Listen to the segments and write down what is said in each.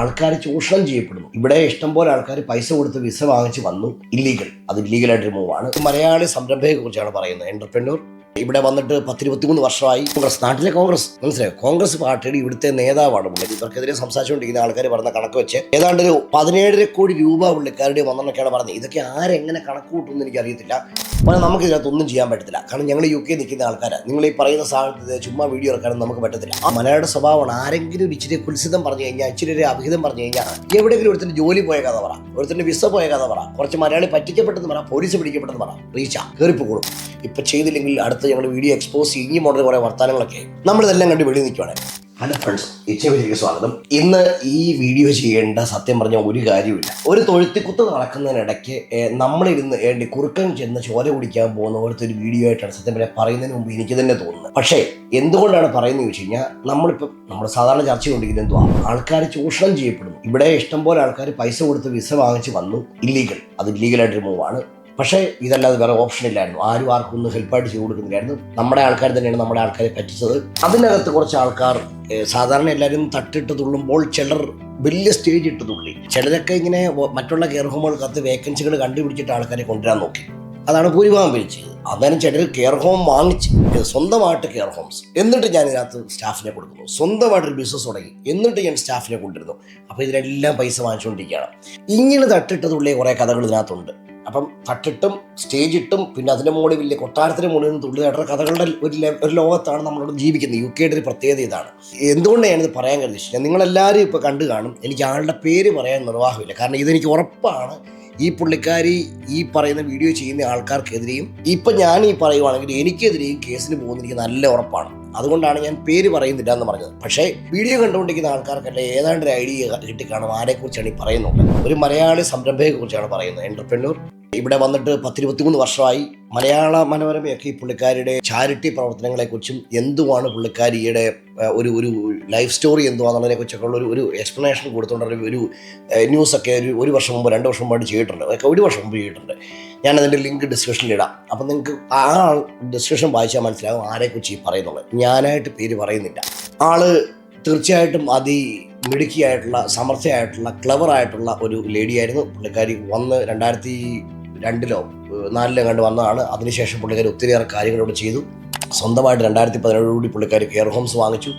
ആൾക്കാർ ചൂഷണം ചെയ്യപ്പെടുന്നു. ഇവിടെ ഇഷ്ടംപോലെ ആൾക്കാർ പൈസ കൊടുത്ത് വിസ വാങ്ങിച്ച് വന്നു. ഇല്ലീഗൽ അത് ഇല്ലീഗലായിട്ട് റിമൂവ് ആണ്. മലയാളി സംരംഭയെ കുറിച്ചാണ് പറയുന്നത്. എന്റർപ്രന്യൂർ ഇവിടെ വന്നിട്ട് പത്തിരുപത്തിമൂന്ന് വർഷമായി. കോൺഗ്രസ് നാട്ടിലെ കോൺഗ്രസ്. മനസ്സിലായോ? കോൺഗ്രസ് പാർട്ടിയുടെ ഇവിടുത്തെ നേതാവാണ് പുള്ളി. ഇവർക്കെതിരെ സംസാരിച്ചുകൊണ്ടിരിക്കുന്ന ആൾക്കാർ പറഞ്ഞ കണക്ക് വെച്ച് ഏതാണ്ട് ഒരു പതിനേഴര കോടി രൂപ പുള്ളിക്കാരുടെ വന്നെന്നൊക്കെയാണ് പറഞ്ഞത്. ഇതൊക്കെ ആരെങ്ങനെ കണക്ക് കൂട്ടുമെന്ന് എനിക്ക് അറിയത്തില്ല അപ്പോൾ നമുക്ക് ഇതിനകത്ത് ഒന്നും ചെയ്യാൻ പറ്റത്തില്ല. കാരണം ഞങ്ങൾ യു കെ നിൽക്കുന്ന ആൾക്കാരാണ് നിങ്ങൾ ഈ പറയുന്ന സാഹചര്യത്തിൽ ചുമ്മാ വീഡിയോ ഇറക്കാനും നമുക്ക് പറ്റത്തില്ല. ആ മലയാള സ്വഭാവമാണ് ആരെങ്കിലും ഒരു ഇച്ചിരി കുൽസിതം പറഞ്ഞു കഴിഞ്ഞാൽ ഇച്ചിരി ഒരു അഭിഹിതം പറഞ്ഞു കഴിഞ്ഞാൽ എവിടെയെങ്കിലും ഒരുത്തിന്റെ ജോലി പോയ കഥ പറ. ഒരുത്തിന്റെ വിസ പോയ കഥ പറ. കുറച്ച് മലയാളി പറ്റിക്കപ്പെട്ടെന്ന് പറ പോലീസ് പിടിക്കപ്പെട്ടെന്ന് പറ. റീച്ച കയറിപ്പ് കൂടും. ഇപ്പൊ ചെയ്തില്ലെങ്കിൽ അടുത്ത ഞങ്ങൾ വീഡിയോ എക്സ്പോസ് ചെയ്യും. മോഡൽ കുറെ വർത്താനങ്ങളൊക്കെ നമ്മളിതെല്ലാം കണ്ട് വെളി നിൽക്കുവാണ്. ഹലോ ഫ്രണ്ട്സ് ഇച്ചവരിക്ക് സ്വാഗതം. ഇന്ന് ഈ വീഡിയോ ചെയ്യേണ്ട സത്യം പറഞ്ഞ ഒരു കാര്യമില്ല ഒരു തൊഴുത്തിക്കുത്ത് നടക്കുന്നതിനിടയ്ക്ക് നമ്മളിരുന്ന് ഏണ്ടി കുറുക്കൻ ചെന്ന് ചോര കുടിക്കാൻ പോകുന്ന പോലത്തെ ഒരു വീഡിയോ ആയിട്ടാണ് സത്യം പറയാൻ പറയുന്നതിന് മുമ്പ് എനിക്ക് തന്നെ തോന്നുന്നത്. പക്ഷേ എന്തുകൊണ്ടാണ് പറയുന്നത് ചോദിച്ചു കഴിഞ്ഞാൽ നമ്മളിപ്പം നമ്മൾ സാധാരണ ചർച്ച കൊണ്ടിരിക്കുന്നത് എന്തോ ആൾക്കാർ ചൂഷണം ചെയ്യപ്പെടുന്നു. ഇവിടെ ഇഷ്ടംപോലെ ആൾക്കാർ പൈസ കൊടുത്ത് വിസ വാങ്ങിച്ച് വന്നു ഇല്ലീഗൽ അത് ഇല്ലീഗലായിട്ട് മൂവാണ് പക്ഷേ ഇതല്ലാതെ വേറെ ഓപ്ഷൻ ഇല്ലായിരുന്നു. ആരും ആർക്കും ഒന്ന് ഹെൽപ്പായിട്ട് ചെയ്ത് കൊടുക്കുന്നില്ലായിരുന്നു. നമ്മുടെ ആൾക്കാർ തന്നെയാണ് നമ്മുടെ ആൾക്കാരെ പറ്റിച്ചത്. അതിനകത്ത് കുറച്ച് ആൾക്കാർ സാധാരണ എല്ലാവരും തട്ടിട്ട് തുള്ളുമ്പോൾ ചിലർ വലിയ സ്റ്റേജ് ഇട്ട് തുള്ളി. ചിലരൊക്കെ ഇങ്ങനെ മറ്റുള്ള കെയർ ഹോമുകൾക്കകത്ത് വേക്കൻസികൾ കണ്ടുപിടിച്ചിട്ട് ആൾക്കാരെ കൊണ്ടുവരാൻ നോക്കി. അതാണ് ഭൂരിഭാഗം പേര് ചെയ്തത്. അന്നേരം ചിലർ കെയർ ഹോം വാങ്ങിച്ച് സ്വന്തമായിട്ട് കെയർ ഹോംസ് എന്നിട്ട് ഞാൻ ഇതിനകത്ത് സ്റ്റാഫിനെ കൊടുക്കുന്നു. സ്വന്തമായിട്ടൊരു ബിസിനസ് തുടങ്ങി. എന്നിട്ട് ഞാൻ സ്റ്റാഫിനെ കൊണ്ടിരുന്നു അപ്പോൾ ഇതിനെല്ലാം പൈസ വാങ്ങിച്ചുകൊണ്ടിരിക്കുകയാണ്. ഇങ്ങനെ തട്ടിട്ട് തുള്ളിയ കുറേ കഥകൾ ഇതിനകത്തുണ്ട്. അപ്പം തട്ടിട്ടും സ്റ്റേജ് ഇട്ടും പിന്നെ അതിന്റെ മുകളിൽ വലിയ കൊട്ടാരത്തിന് മുകളിൽ നിന്ന് തുള്ളിയായിട്ടുള്ള കഥകളുടെ ഒരു ഒരു ലോകത്താണ് നമ്മളോട് ജീവിക്കുന്നത്. യു കെയുടെ ഒരു പ്രത്യേകത ഇതാണ്. എന്തുകൊണ്ട് ഞാനിത് പറയാൻ കഴിഞ്ഞാൽ നിങ്ങളെല്ലാവരും ഇപ്പോൾ കണ്ടു കാണും. എനിക്ക് ആളുടെ പേര് പറയാൻ നിർവാഹമില്ല. കാരണം ഇതെനിക്ക് ഉറപ്പാണ് ഈ പുള്ളിക്കാരി ഈ പറയുന്ന വീഡിയോ ചെയ്യുന്ന ആൾക്കാർക്കെതിരെയും ഇപ്പം ഞാൻ ഈ പറയുവാണെങ്കിൽ എനിക്കെതിരെയും കേസിന് പോകുന്ന എനിക്ക് നല്ല ഉറപ്പാണ്. അതുകൊണ്ടാണ് ഞാൻ പേര് പറയുന്നില്ല എന്ന് പറഞ്ഞത്. പക്ഷേ വീഡിയോ കണ്ടുകൊണ്ടിരിക്കുന്ന ആൾക്കാർക്കല്ലേ ഏതാണ്ട് ഒരു ഐഡിയ കിട്ടിക്കാണും ആരെക്കുറിച്ചാണ് ഈ പറയുന്നത്. ഒരു മലയാളി സംരംഭയെ കുറിച്ചാണ് പറയുന്നത്. എന്റർപ്രന്യൂർ ഇവിടെ വന്നിട്ട് പത്തിരുപത്തിമൂന്ന് വർഷമായി മലയാള മനോരമയൊക്കെ ഈ പുള്ളിക്കാരിയുടെ ചാരിറ്റി പ്രവർത്തനങ്ങളെക്കുറിച്ചും എന്തുവാണ് പുള്ളിക്കാരിയുടെ ഒരു ഒരു ലൈഫ് സ്റ്റോറി എന്തുവാന്നുള്ളതിനെ കുറിച്ചൊക്കെ ഉള്ള ഒരു എക്സ്പ്ലനേഷൻ കൊടുത്തുകൊണ്ട് ഒരു- ന്യൂസൊക്കെ ഒരു ഒരു വർഷം മുമ്പ് രണ്ട് വർഷം മുമ്പായിട്ട് ചെയ്തിട്ടുണ്ട്. അതൊക്കെ ഒരു വർഷം മുമ്പ് ചെയ്തിട്ടുണ്ട്. ഞാൻ അതിന്റെ ലിങ്ക് ഡിസ്ക്രിപ്ഷനിലിടാം അപ്പം നിങ്ങൾക്ക് ആ ഡിസ്ക്രിപ്ഷൻ വായിച്ചാൽ മനസ്സിലാകും ആരെക്കുറിച്ച് ഈ പറയുന്നുള്ളത്. ഞാനായിട്ട് പേര് പറയുന്നില്ല. ആൾ തീർച്ചയായിട്ടും അതി മിടുക്കിയായിട്ടുള്ള സമർത്ഥയായിട്ടുള്ള ക്ലവറായിട്ടുള്ള ഒരു ലേഡിയായിരുന്നു. പുള്ളിക്കാരി വന്ന് രണ്ടായിരത്തി രണ്ടിലോ ഏഹ് നാലിലോ കണ്ട് വന്നതാണ്. അതിനുശേഷം പുള്ളിക്കാർ ഒത്തിരിയേറെ കാര്യങ്ങളോട് ചെയ്തു. സ്വന്തമായിട്ട് രണ്ടായിരത്തി പതിനേഴോടുകൂടി പുള്ളിക്കാരി കെയർ ഹോംസ് വാങ്ങിച്ചു.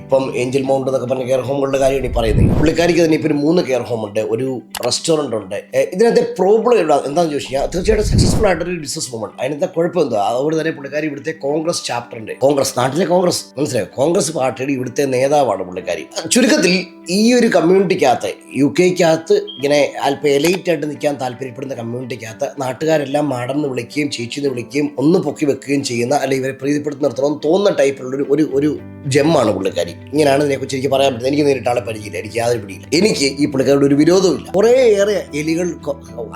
ഇപ്പം ഏഞ്ചൽ മൗണ്ട് എന്നൊക്കെ പറഞ്ഞ കെയർ ഹോമുകളുടെ കാര്യമാണ് ഈ പറയുന്നത് പുള്ളിക്കാരിക്ക് തന്നെ ഇപ്പം ഒരു മൂന്ന് കെയർ ഹോം ഉണ്ട് ഒരു റെസ്റ്റോറന്റ് ഉണ്ട്. ഇതിനകത്തെ പ്രോബ്ലം എന്താണെന്ന് ചോദിച്ചു കഴിഞ്ഞാൽ തീർച്ചയായിട്ടും സക്സസ്ഫുൾ ആയിട്ടൊരു ബിസിനസ് വുമൺ അതിനകത്തെ കുഴപ്പം എന്താ അതുകൊണ്ട് തന്നെ പുള്ളിക്കാരി ഇവിടുത്തെ കോൺഗ്രസ് ചാപ്റ്ററിന്റെ കോൺഗ്രസ് നാട്ടിലെ കോൺഗ്രസ് മനസ്സിലായോ? കോൺഗ്രസ് പാർട്ടിയുടെ ഇവിടുത്തെ നേതാവാണ് പുള്ളിക്കാരി. ചുരുക്കത്തിൽ ഈ ഒരു കമ്മ്യൂണിറ്റിക്കകത്ത് യു കെക്കകത്ത് ഇങ്ങനെ അല്പം എലൈറ്റ് ആയിട്ട് നിൽക്കാൻ താല്പര്യപ്പെടുന്ന കമ്മ്യൂണിറ്റിക്കകത്ത് നാട്ടുകാരെല്ലാം മാടർന്ന് വിളിക്കുകയും ചേച്ചിന്ന് വിളിക്കുകയും ഒന്ന് പൊക്കി വെക്കുകയും ചെയ്യുന്ന അല്ലെങ്കിൽ ഇവരെ പ്രീതിപ്പെടുത്തി നിർത്തണമെന്ന് തോന്നുന്ന ടൈപ്പിലുള്ള ഒരു ഒരു ജെമ്മാണ് പുള്ളിക്കാരി. ഇങ്ങനെയാണ് ഇതിനെക്കുറിച്ച് എനിക്ക് പറയാൻ പറ്റുന്നത്. എനിക്ക് നേരിട്ട് ആളെ പരിചയമില്ല. എനിക്ക് യാതൊരു പിടിയില്ല. എനിക്ക് ഈ പുള്ളിക്കാരുടെ ഒരു വിരോധമില്ല കുറേയേറെ എലികൾ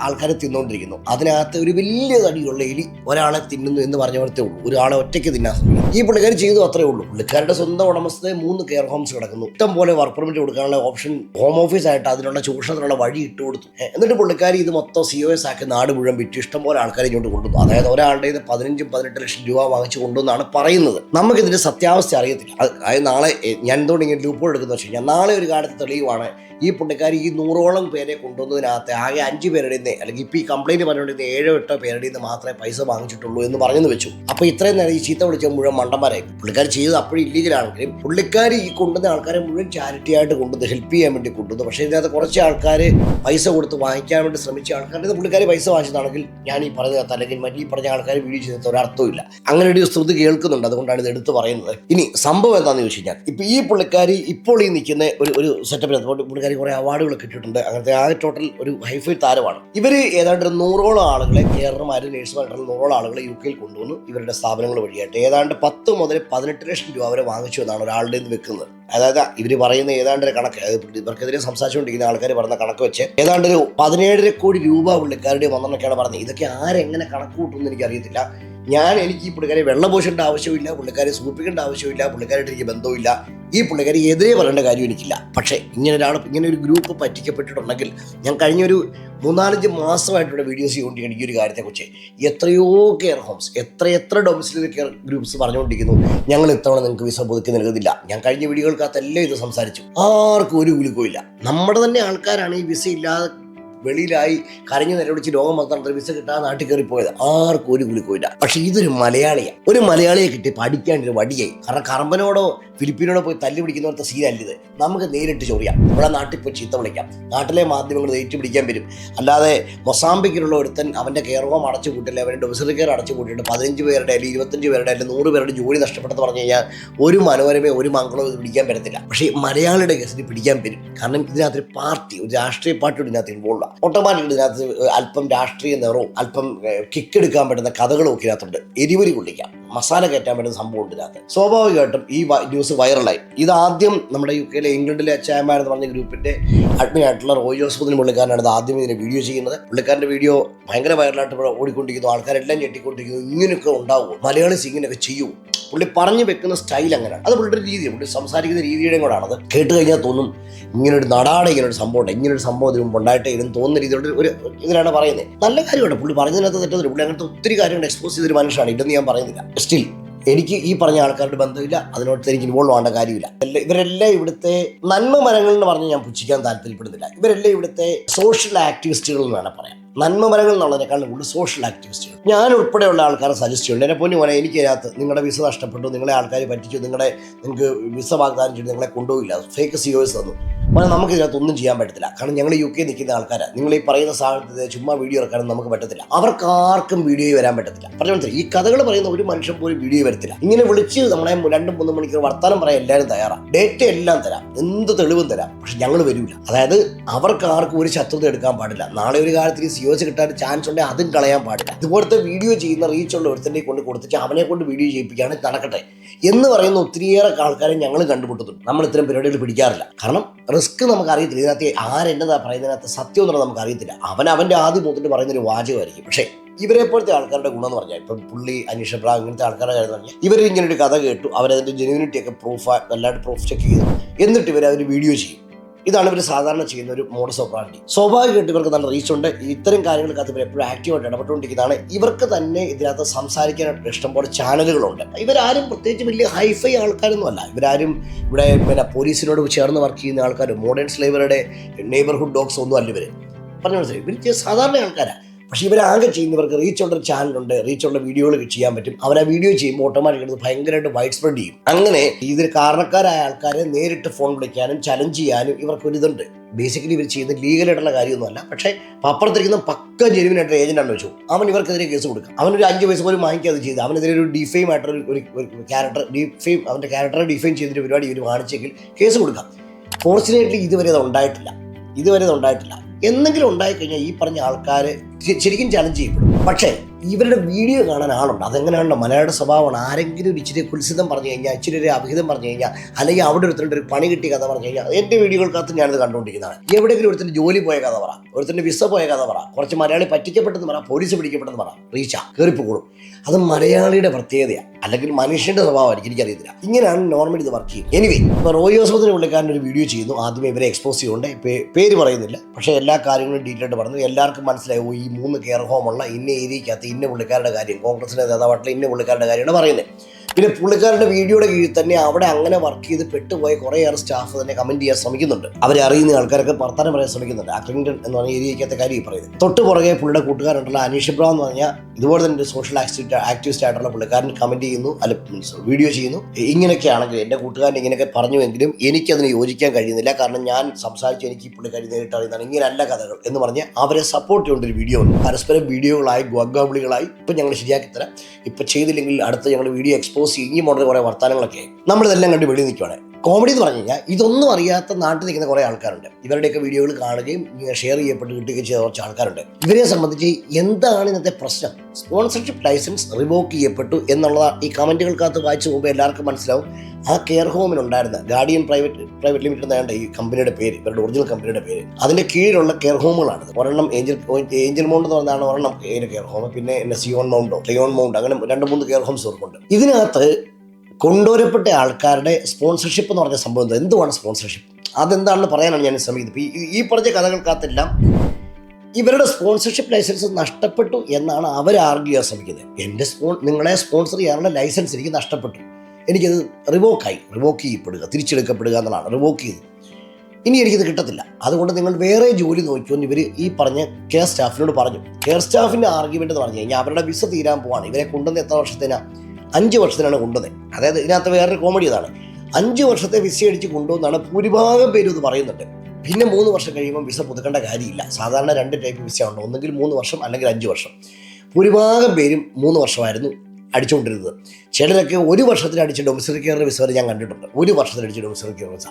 ആൾക്കാരെ തിന്നുകൊണ്ടിരിക്കുന്നു. അതിനകത്ത് ഒരു വലിയ തടിയുള്ള എലി ഒരാളെ തിന്നുന്നു എന്ന് പറഞ്ഞ പോലത്തെ ഉള്ളൂ. ഒരാളെ ഒറ്റയ്ക്ക് തിന്നാൻ ഈ പുള്ളിക്കാരി ചെയ്തു അത്രേ ഉള്ളൂ. പുള്ളിക്കാരുടെ സ്വന്തം ഉടമസ്ഥത മൂന്ന് കെയർ ഹോംസ് കിടക്കുന്നു. ഇഷ്ടം പോലെ വർക്ക് പെർമിറ്റ് കൊടുക്കാനുള്ള ഓപ്ഷൻ ഹോം ഓഫീസ് ആയിട്ട് അതിനുള്ള ചൂഷണത്തിനുള്ള വഴി ഇട്ട് കൊടുത്തു. എന്നിട്ട് പുള്ളിക്കാരി ഇത് മൊത്തം സി ഒ എസ് ആക്കി നാട് മുഴുവൻ വിറ്റ്. ഇഷ്ടം പോലെ ആൾക്കാരെ ഇങ്ങോട്ട് കൊണ്ടുവന്നു. അതായത് ഒരാളുടെ പതിനഞ്ചും പതിനെട്ട് ലക്ഷം രൂപ വാങ്ങിച്ചു കൊണ്ടുവന്നാണ് പറയുന്നത്. നമുക്കിതിന്റെ സത്യാവസ്ഥ അറിയത്തില്ല. അത് നാളെ ഞാൻ എന്തുകൊണ്ട് ഇങ്ങനെ ലൂപ്പോൾ എടുക്കുന്ന? വെച്ച് കഴിഞ്ഞാൽ നാളെ ഒരു കാലത്ത് തെളിയുവാണ് ഈ പുള്ളിക്കാരി ഈ നൂറോളം പേരെ കൊണ്ടുവന്നതിനകത്ത് ആകെ അഞ്ച് പേരുടെ നിന്ന് അല്ലെങ്കിൽ ഇപ്പം ഈ കംപ്ലൈന്റ് പറഞ്ഞുകൊണ്ടിരുന്ന ഏഴോ എട്ടോ പേരുടെ നിന്ന് മാത്രമേ പൈസ വാങ്ങിച്ചിട്ടുള്ളൂ എന്ന് പറഞ്ഞെന്ന് വെച്ചു. അപ്പോൾ ഇത്രയും നേരം ഈ ചീത്ത വിളിച്ച മുഴുവൻ മണ്ടന്മാരായി പുള്ളിക്കാരി ചെയ്തത് അപ്പോഴും ഇല്ലീഗലാണെങ്കിലും പുള്ളിക്കാരി ഈ കൊണ്ടുവന്ന ആൾക്കാരെ മുഴുവൻ ചാരിറ്റി ആയിട്ട് കൊണ്ടുവന്ന് ഹെൽപ്പ് ചെയ്യാൻ വേണ്ടി കൊണ്ടുവന്നു. പക്ഷേ ഇതിനകത്ത് കുറച്ച് ആൾക്കാർ പൈസ കൊടുത്ത് വാങ്ങിക്കാൻ വേണ്ടി ശ്രമിച്ച ആൾക്കാരുടെ പുള്ളിക്കാരി പൈസ വാങ്ങിച്ചതാണെങ്കിൽ ഞാൻ ഈ പറഞ്ഞത് അല്ലെങ്കിൽ മറ്റു പറഞ്ഞ ആൾക്കാർ വീഡിയോ ചെയ്തിട്ട് ഒരർത്ഥമില്ല അങ്ങനെ ഒരു ശ്രുതി കേൾക്കുന്നുണ്ട് അതുകൊണ്ടാണ് ഇത് എടുത്തു പറയുന്നത്. ഇനി സംഭവം എന്താണെന്ന് ചോദിച്ചു കഴിഞ്ഞാൽ ഇപ്പോൾ ഈ പുള്ളിക്കാരി ഇപ്പോൾ ഈ നിൽക്കുന്ന ഒരു ഒരു സെറ്റപ്പിനകത്ത് പുള്ളിക്കാരി കുറെ അവാർഡുകൾ കിട്ടിയിട്ടുണ്ട്. അങ്ങനത്തെ ആ ടോട്ടൽ ഒരു ഹൈഫൈ താരമാണ്. ഇവർ ഏതാണ്ട് ഒരു നൂറോളം ആളുകളെ കെയർമാരും നേഴ്സുമായിട്ടുള്ള നൂറോളം ആളുകളെ യു കെയിൽ കൊണ്ടുവന്നു ഇവരുടെ സ്ഥാപനങ്ങൾ വഴിയായിട്ട് ഏതാണ്ട് പത്ത് മുതൽ പതിനെട്ട് ലക്ഷം രൂപ അവരെ വാങ്ങിച്ചു എന്നാണ് ഒരാളുടെ വെക്കുന്നത്. അതായത് ഇവർ പറയുന്ന ഏതാണ്ട് ഒരു കണക്ക് ഇവർക്കെതിരെ സംസാരിച്ചുകൊണ്ടിരിക്കുന്ന ആൾക്കാർ പറഞ്ഞ കണക്ക് വെച്ച് ഏതാണ്ട് ഒരു പതിനേഴര കോടി രൂപ പുള്ളിക്കാരുടെ വന്നെന്നൊക്കെയാണ് പറഞ്ഞത്. ഇതൊക്കെ ആരെങ്ങനെ കണക്ക് കൂട്ടുമെന്ന് എനിക്കറിയത്തില്ല. ഞാൻ എനിക്ക് ഈ പുള്ളിക്കാരെ വെള്ളം പോഷേണ്ട ആവശ്യമില്ല പുള്ളിക്കാരെ സൂപ്പിക്കേണ്ട ആവശ്യമില്ല പുള്ളിക്കാരായിട്ട് എനിക്ക് ബന്ധമില്ല ഈ പുള്ളിക്കാരി എതിരെ പറയേണ്ട കാര്യം എനിക്കില്ല. പക്ഷേ ഇങ്ങനെ ഒരാൾ ഇങ്ങനെ ഒരു ഗ്രൂപ്പ് പറ്റിക്കപ്പെട്ടിട്ടുണ്ടെങ്കിൽ ഞാൻ കഴിഞ്ഞൊരു മൂന്നാലഞ്ച് മാസമായിട്ടുള്ള വീഡിയോസ് ചെയ്തുകൊണ്ടിരിക്കുന്ന ഈ ഒരു കാര്യത്തെക്കുറിച്ച്. എത്രയോ കെയർ ഹോംസ് എത്ര എത്ര ഡൊമസ്റ്റിൽ കെയർ ഗ്രൂപ്പ്സ് പറഞ്ഞുകൊണ്ടിരിക്കുന്നു. ഞങ്ങൾ ഇത്തവണ നിങ്ങൾക്ക് വിസ പുതുക്കി നൽകുന്നില്ല. ഞാൻ കഴിഞ്ഞ വീഡിയോകൾക്കകത്തെല്ലാം ഇത് സംസാരിച്ചു. ആർക്കും ഒരു കുലുക്കമില്ല നമ്മുടെ തന്നെ ആൾക്കാരാണ് ഈ വിസ ഇല്ലാതെ വെളിയിലായി കരഞ്ഞു നിലവിളിച്ച് രോഗം മാത്രം വിസ കിട്ടാതെ നാട്ടിൽ കയറി പോയത് ആർക്കും ഒരു കുളി പോയില്ല പക്ഷെ ഇതൊരു മലയാളിയാണ് ഒരു മലയാളിയെ കിട്ടി പഠിക്കാണ്ടൊരു വടിയായി. കാരണം കറമ്പനോടോ ഫിലിപ്പീനോടോ പോയി തല്ലി പിടിക്കുന്നവരുടെ സീനല്ല ഇത്. നമുക്ക് നേരിട്ട് ചൊറിയാം. നമ്മുടെ നാട്ടിൽ പോയി ചീത്ത വിളിക്കാം. നാട്ടിലെ മാധ്യമങ്ങൾ ഏറ്റു പിടിക്കാൻ വരും. അല്ലാതെ മൊസാമ്പിക്കിലുള്ള ഒരുത്തൻ അവന്റെ കെയർഹോം അടച്ചു കൂട്ടില്ല അവന്റെ ഡൊമിസറി കെയർ അടച്ചു കൂട്ടിയിട്ട് പതിനഞ്ച് പേരുടെ അല്ലെങ്കിൽ ഇരുപത്തഞ്ച് പേരുടെ അല്ലെങ്കിൽ നൂറ് പേരുടെ ജോലി നഷ്ടപ്പെട്ടെന്ന് പറഞ്ഞു കഴിഞ്ഞാൽ ഒരു മനോരമയോ ഒരു മംഗളവും ഇത് പിടിക്കാൻ പറ്റത്തില്ല. പക്ഷേ മലയാളിയുടെ കേസിൽ പിടിക്കാൻ വരും. കാരണം ഇതിനകത്ത് ഒരു പാർട്ടി ഒരു രാഷ്ട്രീയ പാർട്ടിയോട് ഇതിനകത്ത് ഇൻവോൾവ് ആണ് ഓട്ടോമാറ്റിക്കലി ഇതിനകത്ത്. അല്പം രാഷ്ട്രീയ നിറവും അല്പം കിക്കെടുക്കാൻ പറ്റുന്ന കഥകളും ഒക്കെ ഇതിനകത്തുണ്ട്. എരിവരി കൊള്ളിക്കാം. മസാല കയറ്റാൻ പറ്റുന്ന സംഭവം ഉണ്ട് ഇതിനകത്ത്. സ്വാഭാവികമായിട്ടും ഈ ന്യൂസ് വൈറലായി. ഇത് ആദ്യം നമ്മുടെ യു കെയിലെ ഇംഗ്ലണ്ടിലെ അച്ചായമാർ എന്ന് പറഞ്ഞ ഗ്രൂപ്പിന്റെ അഡ്മിൻ ആയിട്ടുള്ള റോയ് ജോസഫിന് പുള്ളിക്കാരനാണ് ഇത് ആദ്യം ഇതിനെ വീഡിയോ ചെയ്യുന്നത്. പുള്ളിക്കാരന്റെ വീഡിയോ ഭയങ്കര വൈറലായിട്ട് ഇവിടെ ഓടിക്കൊണ്ടിരിക്കുന്നു. ആൾക്കാരെല്ലാം ഞെട്ടിക്കൊണ്ടിരിക്കുന്നു. ഇങ്ങനെയൊക്കെ ഉണ്ടാവും? മലയാളീസ് ഇങ്ങനെയൊക്കെ ചെയ്യൂ? പുള്ളി പറഞ്ഞു വെക്കുന്ന സ്റ്റൈൽ അങ്ങനെയാണ്. അത് പുള്ളിയുടെ രീതിയാണ്. പുള്ളി സംസാരിക്കുന്ന രീതിയുടെയും അത് കേട്ട് കഴിഞ്ഞാൽ തോന്നും ഇങ്ങനൊരു നടാടെ ഇങ്ങനെ ഒരു സംഭവം ഉണ്ട് ഇങ്ങനെ ഒരു സംഭവം ഇതിന് മുമ്പ് ഉണ്ടായിട്ടേ തോന്നുന്ന രീതിയിലുള്ള ഒരു ഇതിനാണ് പറയുന്നത്. നല്ല കാര്യമാണ്. പുള്ളി പറഞ്ഞതിനകത്ത് തെറ്റത്തില്ല പുള്ളി അങ്ങനത്തെ ഒത്തിരി കാര്യങ്ങൾ എക്സ്പോസ് ചെയ്തൊരു മനുഷ്യനാണ്. ഇതെന്ന് ഞാൻ പറയുന്നില്ല. സ്റ്റിൽ എനിക്ക് ഈ പറഞ്ഞ ആൾക്കാരുടെ ബന്ധമില്ല അതിനോട് എനിക്ക് ഇൻവോൾവ് ആവേണ്ട കാര്യമില്ല. ഇവരെല്ലാം ഇവിടുത്തെ നന്മ മരങ്ങൾ എന്ന് പറഞ്ഞ് ഞാൻ പുച്ഛിക്കാൻ താല്പര്യപ്പെടുന്നില്ല. ഇവരെല്ലാം ഇവിടുത്തെ സോഷ്യൽ ആക്ടിവിസ്റ്റുകൾ എന്ന് വേണം പറയാം. നന്മ എന്നുള്ളതിനേക്കാൾ കൂടുതൽ സോഷ്യൽ ആക്ടിവിസ്റ്റുകൾ ഞാൻ ഉൾപ്പെടെയുള്ള ആൾക്കാരെ സജസ്റ്റ് ചെയ്യുന്നുണ്ട് എന്നെ പൊന്നു പോലെ എനിക്ക് അതിനകത്ത് നിങ്ങളുടെ വിസ നഷ്ടപ്പെട്ടു നിങ്ങളെ ആൾക്കാർ പറ്റിച്ചു നിങ്ങളെ നിങ്ങൾക്ക് വിസ വാഗ്ദാനം ചെയ്തു നിങ്ങളെ കൊണ്ടുപോയില്ല. ഫേക്ക് സിഒസ് തന്നു. അപ്പോൾ നമുക്ക് ഇതിനകത്ത് ഒന്നും ചെയ്യാൻ പറ്റത്തില്ല. കാരണം ഞങ്ങൾ യു കെ നിൽക്കുന്ന ആൾക്കാരാണ് നിങ്ങൾ ഈ പറയുന്ന സാഹചര്യത്തിൽ ചുമ്മാ വീഡിയോ ഇറക്കാനും നമുക്ക് പറ്റത്തില്ല. അവർക്ക് ആർക്കും വീഡിയോ വരാൻ പറ്റത്തില്ല. പറഞ്ഞു മനസ്സിലായി? ഈ കഥകൾ പറയുന്ന ഒരു മനുഷ്യൻ പോലും വീഡിയോ വരത്തില്ല. ഇങ്ങനെ വിളിച്ച് നമ്മളെ രണ്ടും മൂന്നും മണിക്കൂർ വർത്തമാനം പറയാൻ എല്ലാവരും തയ്യാറാണ് ഡേറ്റ എല്ലാം തരാം. എന്ത് തെളിവും തരാം. പക്ഷെ ഞങ്ങൾ വരില്ല അതായത് അവർക്ക് ആർക്കും ഒരു ശത്രുത എടുക്കാൻ പാടില്ല. നാളെ ഒരു കാലത്ത് ഈ സിയോസ് കിട്ടാൻ ചാൻസ് ഉണ്ടെങ്കിൽ അതും കളയാൻ പാടില്ല. ഇതുപോലത്തെ വീഡിയോ ചെയ്യുന്ന റീച്ച് ഉള്ള ഒരുത്തന്റെ കൊണ്ട് കൊടുത്തിട്ട് അവനെ കൊണ്ട് വീഡിയോ ചെയ്യിപ്പിക്കുകയാണ് നടക്കട്ടെ. എന്ന് പറയുന്ന ഒത്തിരിയേറെ ആൾക്കാരെ ഞങ്ങൾ കണ്ടുമുട്ടുന്നുണ്ട്. നമ്മൾ ഇത്തരം പരിപാടികൾ പിടിക്കാറില്ല. കാരണം റിസ്ക് നമുക്ക് അറിയത്തില്ല ഇതിനകത്ത് ആരെന്നതാ പറയുന്നതിനകത്ത് സത്യം എന്നുള്ളത് നമുക്ക് അറിയത്തില്ല അവൻ അവന്റെ ആദ്യം മുതൽ പറയുന്നൊരു വാചകമായിരിക്കും. പക്ഷേ ഇവരെ പോലത്തെ ആൾക്കാരുടെ ഗുണം എന്ന് പറഞ്ഞാൽ ഇപ്പം പുള്ളി അനീഷ ബ്രാ ഇങ്ങനത്തെ ആൾക്കാരുടെ കാര്യം പറഞ്ഞാൽ ഇവർ ഇങ്ങനെ ഒരു കഥ കേട്ടു. അവരതിന്റെ ജെനുവിനിറ്റി ഒക്കെ പ്രൂഫ് നല്ലതായിട്ട് പ്രൂഫ് ചെക്ക് ചെയ്തു. എന്നിട്ട് ഇവർ അതിന് വീഡിയോ ചെയ്യും. ഇതാണ് ഇവർ സാധാരണ ചെയ്യുന്ന ഒരു മോഡസ് ഓപ്പറാണ്ടി സ്വാഭാവികമായിട്ട് ഇവർക്ക് നല്ല റീച്ച് ഉണ്ട്. ഇത്തരം കാര്യങ്ങൾക്കകത്ത് ഇവർ എപ്പോഴും ആക്റ്റീവായിട്ട് ഇടപെട്ടുകൊണ്ടിരിക്കുന്നതാണ്. ഇവർക്ക് തന്നെ ഇതിനകത്ത് സംസാരിക്കാനായിട്ട് ഇഷ്ടംപോലെ ചാനലുകളുണ്ട് ഇവരാരും പ്രത്യേകിച്ച് വലിയ ഹൈഫൈ ആൾക്കാരൊന്നും അല്ല ഇവരാരും ഇവിടെ പിന്നെ പോലീസിനോട് ചേർന്ന് വർക്ക് ചെയ്യുന്ന ആൾക്കാർ മോഡേൺ സ്ലേവറുടെ നെയ്ബർഹുഡ് ഡോഗ്സ് ഒന്നും അല്ല ഇവർ പറഞ്ഞു മനസ്സിലായി? ഇവർ സാധാരണ ആൾക്കാരാണ് പക്ഷേ ഇവരാകെ ചെയ്യുന്നവർക്ക് റീച്ചുള്ള ഒരു ചാനലുണ്ട് റീച്ചുള്ള വീഡിയോകൾ ചെയ്യാൻ പറ്റും. അവർ ആ വീഡിയോ ചെയ്യുമ്പോൾ ഓട്ടോമാറ്റിക് ഭയങ്കരമായിട്ട് വൈഡ് സ്പ്രെഡ് ചെയ്യും. അങ്ങനെ ഇതിന് കാരണക്കാരായ ആൾക്കാരെ നേരിട്ട് ഫോൺ വിളിക്കാനും ചലഞ്ച് ചെയ്യാനും ഇവർക്ക് ഒരു ബേസിക്കലി ഇവർ ചെയ്യുന്ന ലീഗലായിട്ടുള്ള കാര്യമൊന്നുമല്ല. പക്ഷേ അപ്പുറത്തിരിക്കുന്ന പക്ക ജെനുവിനായിട്ട് ഏജന്റ് ആണെന്ന് വെച്ചു അവൻ ഇവർക്കെതിരെ കേസ് കൊടുക്കും. അവനൊരു അഞ്ച് വയസ്സ് പോലും വാങ്ങിക്കാതെ ചെയ്ത് അവനെതിരെ ഒരു ഡിഫെയിം ആയിട്ടൊരു ഒരു ക്യാരക്ടർ ഡിഫെയിം അവന്റെ ക്യാരക്ടറെ ഡിഫെയിം ചെയ്തിട്ട് പരിപാടി ഇവർ കാണിച്ചെങ്കിൽ കേസ് കൊടുക്കാം. ഫോർച്ചുനേറ്റ്ലി ഇതുവരെ അത് ഉണ്ടായിട്ടില്ല. ഇതുവരെ അത് ഉണ്ടായിട്ടില്ല. എന്തെങ്കിലും ഉണ്ടായിക്കഴിഞ്ഞാൽ ഈ പറഞ്ഞ ആൾക്കാർ ശരിക്കും ചലഞ്ച് ചെയ്യപ്പെടും. പക്ഷേ ഇവരുടെ വീഡിയോ കാണാൻ ആളുണ്ട്. അതെങ്ങനെയാണല്ലോ? മലയാള സ്വഭാവമാണ്. ആരെങ്കിലും ഒരു ഇച്ചിരി കുൽസിതം പറഞ്ഞു കഴിഞ്ഞാൽ ഇച്ചിരി ഒരു അഭിഹിതം പറഞ്ഞു കഴിഞ്ഞാൽ അല്ലെങ്കിൽ അവിടെ ഒരുത്തരുടെ ഒരു പണി കിട്ടിയ കഥ പറഞ്ഞു കഴിഞ്ഞാൽ എന്റെ വീഡിയോകൾക്കകത്ത് ഞാനത് കണ്ടുകൊണ്ടിരിക്കുന്നതാണ്. എവിടെയെങ്കിലും ഒരുത്തിന് ജോലി പോയ കഥ പറ. ഒരുത്തന്റെ വിസ പോയ കഥ പറ. കുറച്ച് മലയാളി പറ്റിക്കപ്പെട്ടെന്ന് പറ. പോലീസ് പിടിക്കപ്പെട്ടെന്ന് പറ. റീച്ച കയറിപ്പോകും അത് മലയാളിയുടെ പ്രത്യേകതയാണ് അല്ലെങ്കിൽ മനുഷ്യന്റെ സ്വഭാവമായിരിക്കും. എനിക്കറിയത്തില്ല. ഇങ്ങനെയാണ് നോർമലി ഇത് വർക്ക് ചെയ്യുന്നത്. എനിവേ ഇപ്പോൾ റോയി ആസ്പത്രി പുള്ളിക്കാരൻ ഒരു വീഡിയോ ചെയ്യുന്നു. ആദ്യമേ ഇവരെ എക്സ്പോസ് ചെയ്യുന്നുണ്ട് പേര് പറയുന്നില്ല. പക്ഷേ എല്ലാ കാര്യങ്ങളും ഡീറ്റെയിൽ ആയിട്ട് പറഞ്ഞു എല്ലാവർക്കും മനസ്സിലായി. ഈ മൂന്ന് കെയർ ഹോമുള്ള ഇന്ന ഏരിയക്കകത്ത് ഇന്ന പുള്ളിക്കാരുടെ കാര്യം കോൺഗ്രസിന്റെ നേതാവായിട്ടുള്ള ഇന്ന പുള്ളിക്കാരുടെ കാര്യമാണ് പറയുന്നത്. പിന്നെ പുള്ളിക്കാരുടെ വീഡിയോയുടെ കീഴിൽ തന്നെ അവിടെ അങ്ങനെ വർക്ക് ചെയ്ത് പെട്ടുപോയ കുറേയേറെ സ്റ്റാഫ് തന്നെ കമന്റ് ചെയ്യാൻ ശ്രമിക്കുന്നുണ്ട്. അവരെ അറിയുന്ന ആൾക്കാരൊക്കെ വർത്തമാനം പറയാൻ ശ്രമിക്കുന്നുണ്ട്. അക്രിങ്ടൺ എന്ന് പറഞ്ഞ ഏരിയക്കകത്തെ കാര്യം പറയുന്നത്. തൊട്ട് പുറകെ പുള്ളിയുടെ കൂട്ടുകാരുണ്ടല്ലോ അനീഷ് ബ്രാ എന്ന് പറഞ്ഞാൽ ഇതുപോലെ തന്നെ ഒരു സോഷ്യൽ ആക്ടിവിസ്റ്റ് ആക്ടിവിസ്റ്റ് ആയിട്ടുള്ള പുള്ളിക്കാരൻ കമന്റ് ചെയ്യുന്നു അല്ല മീൻസ് വീഡിയോ ചെയ്യുന്നു. ഇങ്ങനെയൊക്കെയാണെങ്കിൽ എന്റെ കൂട്ടുകാരൻ ഇങ്ങനെയൊക്കെ പറഞ്ഞുവെങ്കിലും എനിക്കതിന് യോജിക്കാൻ കഴിയുന്നില്ല. കാരണം ഞാൻ സംസാരിച്ച് എനിക്ക് പുള്ളിക്കാരി നേരിട്ട് അറിയുന്നതാണ്. ഇങ്ങനെയല്ല കഥകൾ എന്ന് പറഞ്ഞ് അവരെ സപ്പോർട്ട് ചെയ്യേണ്ട ഒരു വീഡിയോ ഉണ്ട് പരസ്പരം വീഡിയോകളായി ഗ്വഗാബിളികളായി. ഇപ്പം ഞങ്ങൾ ശരിയാക്കി തരാം. ഇപ്പം ചെയ്തില്ലെങ്കിൽ അടുത്ത ഞങ്ങൾ വീഡിയോ എക്സ്പോസ് ഓസി ഈ മോഡൽ കുറേ വർത്തമാനങ്ങളൊക്കെ നമ്മളിതെല്ലാം കണ്ട് വെളി നിൽക്കുവാണ്. കോമഡി എന്ന് പറഞ്ഞു കഴിഞ്ഞാൽ ഇതൊന്നും അറിയാത്ത നാട്ടിൽ നിൽക്കുന്ന കുറേ ആൾക്കാരുണ്ട്. ഇവരുടെയൊക്കെ വീഡിയോകൾ കാണുകയും ഷെയർ ചെയ്യപ്പെട്ട് കിട്ടുകയും ചെയ്ത കുറച്ച് ആൾക്കാരുണ്ട്. ഇവരെ സംബന്ധിച്ച് എന്താണ് ഇന്നത്തെ പ്രശ്നം? സ്പോൺസർഷിപ്പ് ലൈസൻസ് റിവോക്ക് ചെയ്യപ്പെട്ടു എന്നുള്ള ഈ കമന്റുകൾക്കകത്ത് വായിച്ചു പോകുമ്പോൾ എല്ലാവർക്കും മനസ്സിലാവും. ആ കെയർ ഹോമിനുണ്ടായിരുന്ന ഗാർഡിയൻ പ്രൈവറ്റ് പ്രൈവറ്റ് ലിമിറ്റഡ് എന്നാണ് ഈ കമ്പനിയുടെ പേര് ഇവരുടെ ഒറിജിനൽ കമ്പനിയുടെ പേര്. അതിന്റെ കീഴിലുള്ള കെയർ ഹോമുകളാണ് ഒരെണ്ണം ഏഞ്ചൽ ഏഞ്ചൽ മൗണ്ട് എന്ന് പറഞ്ഞാണ് ഒരെണ്ണം കെയർ ഹോം പിന്നെ സിയോൺ മൗണ്ടോ ലിയോൺ മൗണ്ട് അങ്ങനെ രണ്ട് മൂന്ന് കെയർ ഹോംസ് ഇവർക്കുണ്ട്. ഇതിനകത്ത് കൊണ്ടുവരപ്പെട്ട ആൾക്കാരുടെ സ്പോൺസർഷിപ്പ് എന്ന് പറഞ്ഞ സംഭവം എന്താ? എന്തുവാണ് സ്പോൺസർഷിപ്പ് അതെന്താണെന്ന് പറയാനാണ് ഞാൻ ശ്രമിക്കുന്നത്. ഈ- ഈ പറഞ്ഞ കഥകൾക്കകത്തെല്ലാം ഇവരുടെ സ്പോൺസർഷിപ്പ് ലൈസൻസ് നഷ്ടപ്പെട്ടു എന്നാണ് അവർ ആർഗ്യൂ ചെയ്യാൻ ശ്രമിക്കുന്നത്. എന്റെ സ്പോൺ നിങ്ങളെ സ്പോൺസർ ചെയ്യാനുള്ള ലൈസൻസ് എനിക്ക് നഷ്ടപ്പെട്ടു. എനിക്കത് റിവോക്കായി റിവോക്ക് ചെയ്യപ്പെടുക തിരിച്ചെടുക്കപ്പെടുക എന്നുള്ളതാണ്. റിവോക്ക് ചെയ്ത്. ഇനി എനിക്കിത് കിട്ടത്തില്ല. അതുകൊണ്ട് നിങ്ങൾ വേറെ ജോലി നോക്കിയോന്ന് ഇവർ ഈ പറഞ്ഞ കെയർ സ്റ്റാഫിനോട് പറഞ്ഞു. കെയർ സ്റ്റാഫിന്റെ ആർഗ്യുമെന്റ് എന്ന് പറഞ്ഞു കഴിഞ്ഞാൽ അവരുടെ വിസ തീരാൻ പോവാണ്. ഇവരെ കൊണ്ടുവന്ന് എത്ര വർഷത്തിനാ? അഞ്ച് വർഷത്തിനാണ് കൊണ്ടുവന്നത്. അതായത് ഇതിനകത്ത് വേറൊരു കോമഡി ഇതാണ്. അഞ്ച് വർഷത്തെ വിസ അടിച്ച് കൊണ്ടുവന്നാണ് ഭൂരിഭാഗം പേരും ഇത് പറയുന്നുണ്ട്. പിന്നെ മൂന്ന് വർഷം കഴിയുമ്പോൾ വിസ പുതുക്കേണ്ട കാര്യമില്ല. സാധാരണ രണ്ട് ടൈപ്പ് വിസ ഉണ്ട്. ഒന്നെങ്കിൽ മൂന്ന് വർഷം അല്ലെങ്കിൽ അഞ്ച് വർഷം. ഭൂരിഭാഗം പേരും മൂന്ന് വർഷമായിരുന്നു അടിച്ചുകൊണ്ടിരുന്നത്. ചിലരൊക്കെ ഒരു വർഷത്തിന് അടിച്ച ഡൊമിസിൽ കെയർ വിസ വരെ ഞാൻ കണ്ടിട്ടുണ്ട്. ഒരു വർഷത്തിന് അടിച്ച ഡൊമിസിൽ കെയർ വിസ.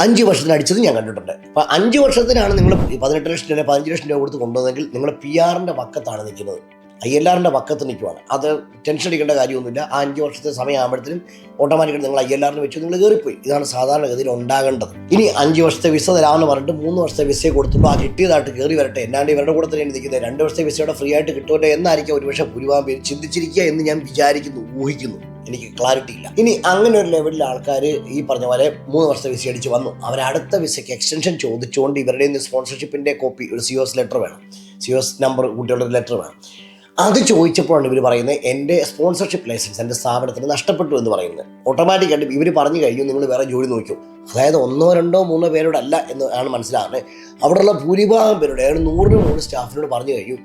അഞ്ച് വർഷത്തിന് അടിച്ചത് ഞാൻ കണ്ടിട്ടുണ്ട്. അപ്പോൾ അഞ്ച് വർഷത്തിനാണ് നിങ്ങൾ പതിനെട്ട് ലക്ഷം രൂപ പതിനഞ്ച് ലക്ഷം രൂപ കൊടുത്ത് കൊണ്ടുവന്നെങ്കിൽ നിങ്ങൾ പി ആറിന്റെ പക്കത്താണ് നിൽക്കുന്നത്. ഐ എൽ ആറിന്റെ പക്കത്ത് നിൽക്കുവാണ്. അത് ടെൻഷൻ അടിക്കേണ്ട കാര്യമൊന്നുമില്ല. ആ അഞ്ച് വർഷത്തെ സമയമാകുമ്പോഴത്തേനും ഓട്ടോമാറ്റിക്കലി നിങ്ങൾ ഐ എൽ ആറിന് വെച്ച് നിങ്ങൾ കയറിപ്പോയി. ഇതാണ് സാധാരണഗതിയിൽ ഉണ്ടാകേണ്ടത്. ഇനി അഞ്ച് വർഷത്തെ വിസ തരാമെന്ന് പറഞ്ഞിട്ട് മൂന്ന് വർഷത്തെ വിസയെ കൊടുത്തപ്പോൾ ആ കിട്ടിയതായിട്ട് കയറി വരട്ടെ. എന്നാണ്ട് ഇവരുടെ കൂടെ തന്നെ നിൽക്കുന്നത്. രണ്ട് വർഷത്തെ വിസയുടെ ഫ്രീ ആയിട്ട് കിട്ടുമല്ലോ എന്നായിരിക്കും ഒരുപക്ഷെ ഭൂരിഭാഗം പേര് ചിന്തിച്ചിരിക്കുക എന്ന് ഞാൻ വിചാരിക്കുന്നു ഊഹിക്കുന്നു. എനിക്ക് ക്ലാരിറ്റി ഇല്ല. ഇനി അങ്ങനെ ഒരു ലെവലിൽ ആൾക്കാർ ഈ പറഞ്ഞ പോലെ മൂന്ന് വർഷത്തെ വിസ അടിച്ച് വന്നു. അവർ അടുത്ത വിസയ്ക്ക് എക്സ്റ്റൻഷൻ ചോദിച്ചുകൊണ്ട് ഇവരുടെ സ്പോൺസർഷിപ്പിന്റെ കോപ്പി ഒരു സിഒസ് ലെറ്റർ വേണം. സിഒസ് നമ്പർ കുട്ടികളുടെ ലെറ്റർ വേണം. അത് ചോദിച്ചപ്പോഴാണ് ഇവർ പറയുന്നത് എന്റെ സ്പോൺസർഷിപ്പ് ലൈസൻസ് എന്റെ സ്ഥാപനത്തിന് നഷ്ടപ്പെട്ടു എന്ന് പറയുന്നത്. ഓട്ടോമാറ്റിക്കായിട്ട് ഇവർ പറഞ്ഞു കഴിഞ്ഞു നിങ്ങൾ വേറെ ജോലി നോക്കൂ. അതായത് ഒന്നോ രണ്ടോ മൂന്നോ പേരോടല്ല എന്ന് ആണ് മനസ്സിലാകുന്നത് അവിടെയുള്ള ഭൂരിഭാഗം പേരോട് അയാൾ നൂറിന് മുകളിൽ സ്റ്റാഫിനോട് പറഞ്ഞു കഴിയും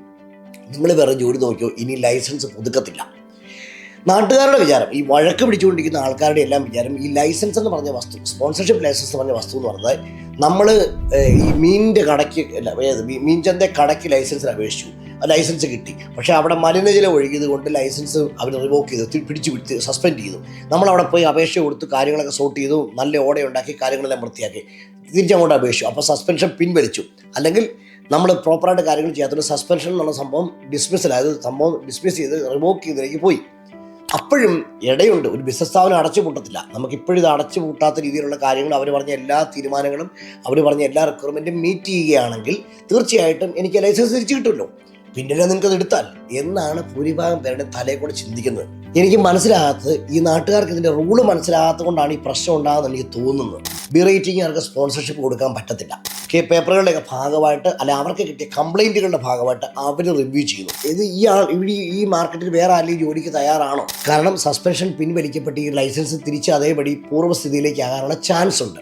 നിങ്ങൾ വേറെ ജോലി നോക്കിയോ ഇനി ലൈസൻസ് പുതുക്കത്തില്ല. നാട്ടുകാരുടെ വിചാരം ഈ വഴക്ക് പിടിച്ചുകൊണ്ടിരിക്കുന്ന ആൾക്കാരുടെ എല്ലാം വിചാരം ഈ ലൈസൻസ് എന്ന് പറഞ്ഞ വസ്തു സ്പോൺസർഷിപ്പ് ലൈസൻസ് എന്ന് പറഞ്ഞ വസ്തു എന്ന് പറഞ്ഞത് നമ്മൾ ഈ മീനിന്റെ കടയ്ക്ക് അല്ല മീൻ ചന്ത കടയ്ക്ക് ലൈസൻസിന് അപേക്ഷിച്ചു. ലൈസൻസ് കിട്ടി. പക്ഷേ അവിടെ മലിനജലം ഒഴുകിയത് കൊണ്ട് ലൈസൻസ് അവർ റിവോക്ക് ചെയ്തു പിടിച്ചു പിടിച്ച് സസ്പെൻഡ് ചെയ്തു. നമ്മൾ അവിടെ പോയി അപേക്ഷ കൊടുത്ത് കാര്യങ്ങളൊക്കെ സോർട്ട് ചെയ്തു നല്ല ഓടെ ഉണ്ടാക്കി കാര്യങ്ങളെല്ലാം വൃത്തിയാക്കി. തിരിച്ചങ്ങോട്ട് അപേക്ഷിച്ചു. അപ്പോൾ സസ്പെൻഷൻ പിൻവലിച്ചു. അല്ലെങ്കിൽ നമ്മൾ പ്രോപ്പറായിട്ട് കാര്യങ്ങൾ ചെയ്യാത്തതുകൊണ്ട് സസ്പെൻഷൻ എന്നുള്ള സംഭവം ഡിസ്മിസ് അതായത് സംഭവം ഡിസ്മിസ് ചെയ്ത് റിവോക്ക് ചെയ്തതിലേക്ക് പോയി. അപ്പോഴും ഇടയുണ്ട്. ഒരു ബിസിനസ് സ്ഥാപനം അടച്ചു പൂട്ടത്തില്ല. നമുക്കിപ്പോഴും ഇത് അടച്ചു പൂട്ടാത്ത രീതിയിലുള്ള കാര്യങ്ങൾ അവർ പറഞ്ഞ എല്ലാ തീരുമാനങ്ങളും അവർ പറഞ്ഞ എല്ലാ റിക്വയർമെന്റും മീറ്റ് ചെയ്യുകയാണെങ്കിൽ തീർച്ചയായിട്ടും എനിക്ക് ലൈസൻസ് തിരിച്ചു കിട്ടുമല്ലോ. പിന്നെ നിങ്ങൾക്ക് അത് എടുത്താൽ എന്നാണ് ഭൂരിഭാഗം പേരുടെ തലയെ കൂടെ ചിന്തിക്കുന്നത്. എനിക്ക് മനസ്സിലാകാത്തത് ഈ നാട്ടുകാർക്ക് ഇതിന്റെ റൂൾ മനസ്സിലാകാത്തത് കൊണ്ടാണ് ഈ പ്രശ്നം ഉണ്ടാകുന്നത് എനിക്ക് തോന്നുന്നത്. ബി റേറ്റിംഗുകാർക്ക് സ്പോൺസർഷിപ്പ് കൊടുക്കാൻ പറ്റത്തില്ല. പേപ്പറുകളുടെയൊക്കെ ഭാഗമായിട്ട് അല്ല അവർക്ക് കിട്ടിയ കംപ്ലൈന്റുകളുടെ ഭാഗമായിട്ട് അവർ റിവ്യൂ ചെയ്യുന്നു. ഇത് ഈ ആൾ ഇവിടെ ഈ മാർക്കറ്റിൽ വേറെ ആരെങ്കിലും ജോലിക്ക് തയ്യാറാണോ? കാരണം സസ്പെൻഷൻ പിൻവലിക്കപ്പെട്ട് ഈ ലൈസൻസ് തിരിച്ച് അതേപടി പൂർവസ്ഥിതിയിലേക്ക് ആകാനുള്ള ചാൻസ് ഉണ്ട്.